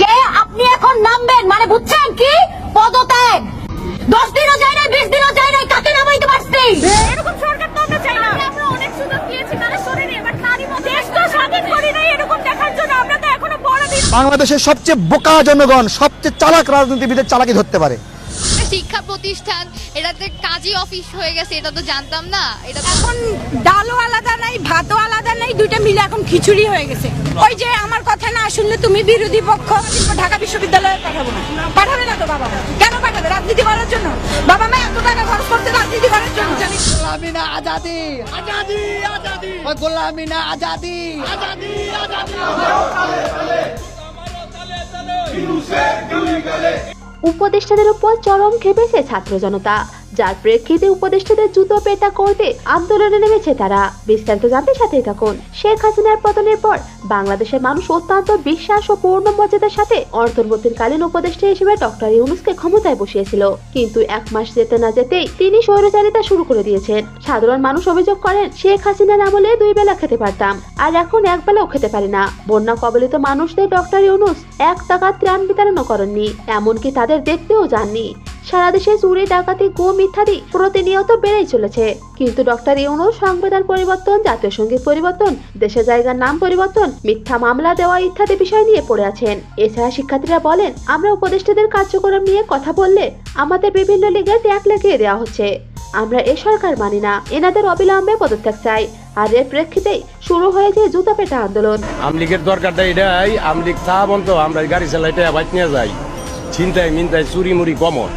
যে আপনি এখন নামবেন মানে বুঝছেন কি? পদত্যাগ। দশ দিনও যায় না বিশ দিনও যায় না কাকে নামাইতে পারছি এরকম সরকার তো আমরা চাই না। আমরা অনেক সুযোগ দিয়েছি তারা শরীরে এবার তারই মধ্যে দেশ তো স্বাধীন করি নাই এরকম দেখার জন্য আমরা তো এখনও বড় দিন। বাংলাদেশের সবচেয়ে বোকা জনগণ সবচেয়ে চালাক রাজনীতিবিদের চালাকি ধরতে পারে। শিক্ষা প্রতিষ্ঠান এটাতে কাজী অফিস হয়ে গেছে এটা তো জানতাম না এটা তো এখন নাই ভাতও আলাদা নাই দুইটা মিলে এখন খিচুড়ি হয়ে গেছে। ওই যে আমার কথা না শুনলে তুমি বিরোধী পক্ষ ঢাকা বিশ্ববিদ্যালয়ে পাঠাবো না। পাঠাবে না তো বাবা মা। কেন পাঠাবে? রাজনীতি করার জন্য। বাবা মা এত টাকা খরচ করতে রাজনীতি করার জন্য জানি। গোলামি না আজাদি। আজাদি আজাদি। গোলামি না আজাদি। আজাদি উপদেষ্টাদের উপর চরম খেপেছে ছাত্র জনতা। যার প্রেক্ষিতে উপদেষ্টাদের জুতো পেটা করতে আন্দোলনে নেমেছে তারা। বিস্তারিত জানতে সাথে থাকুন। শেখ হাসিনার পতনের পর বাংলাদেশের মানুষ অত্যন্ত বিশ্বাস ও পূর্ণ মর্যাদার সাথে অন্তর্বর্তীকালীন উপদেষ্টা হিসেবে ডক্টর ইউনুসকে ক্ষমতায় বসিয়েছিল। কিন্তু এক মাস যেতে না যেতেই তিনি স্বৈরচারিতা শুরু করে দিয়েছেন। সাধারণ মানুষ অভিযোগ করেন, শেখ হাসিনার আমলে দুই বেলা খেতে পারতাম, আর এখন এক বেলাও খেতে পারি না। বন্যা কবলিত মানুষদের ডক্টর ইউনুস এক টাকা ত্রাণ বিতরণও করেননি, এমনকি তাদের দেখতেও যাননি। সারা দেশে চুরি, ডাকাতি, গুম ইত্যাদি প্রতিনিয়ত বেড়েই চলেছে। কিন্তু ডক্টর ইউনুস সংবিধান পরিবর্তন, জাতীয় সংগীত পরিবর্তন দেশের জায়গার নাম পরিবর্তন, মিথ্যা মামলা দেওয়া ইত্যাদি বিষয় নিয়ে পড়ে আছেন। এছাড়া শিক্ষার্থীরা বলেন, আমরা উপদেষ্টাদের কার্যক্রম নিয়ে কথা বললে আমাদের বিভিন্ন লিগে ট্যাগ লাগিয়ে দেওয়া হচ্ছে। আমরা এ সরকার মানি না, এনাদের অবিলম্বে পদত্যাগ চাই। আর এর প্রেক্ষিতেই শুরু হয়েছে জুতা পেটা আন্দোলন আমলিগের দরকারটা এটাই আমলিগ চা বন্ধ আমরা গাড়ি চালাইতে বাইক নিয়ে যাই। চিন্তায় মিন্তায় চুরি মুড়ি কমন।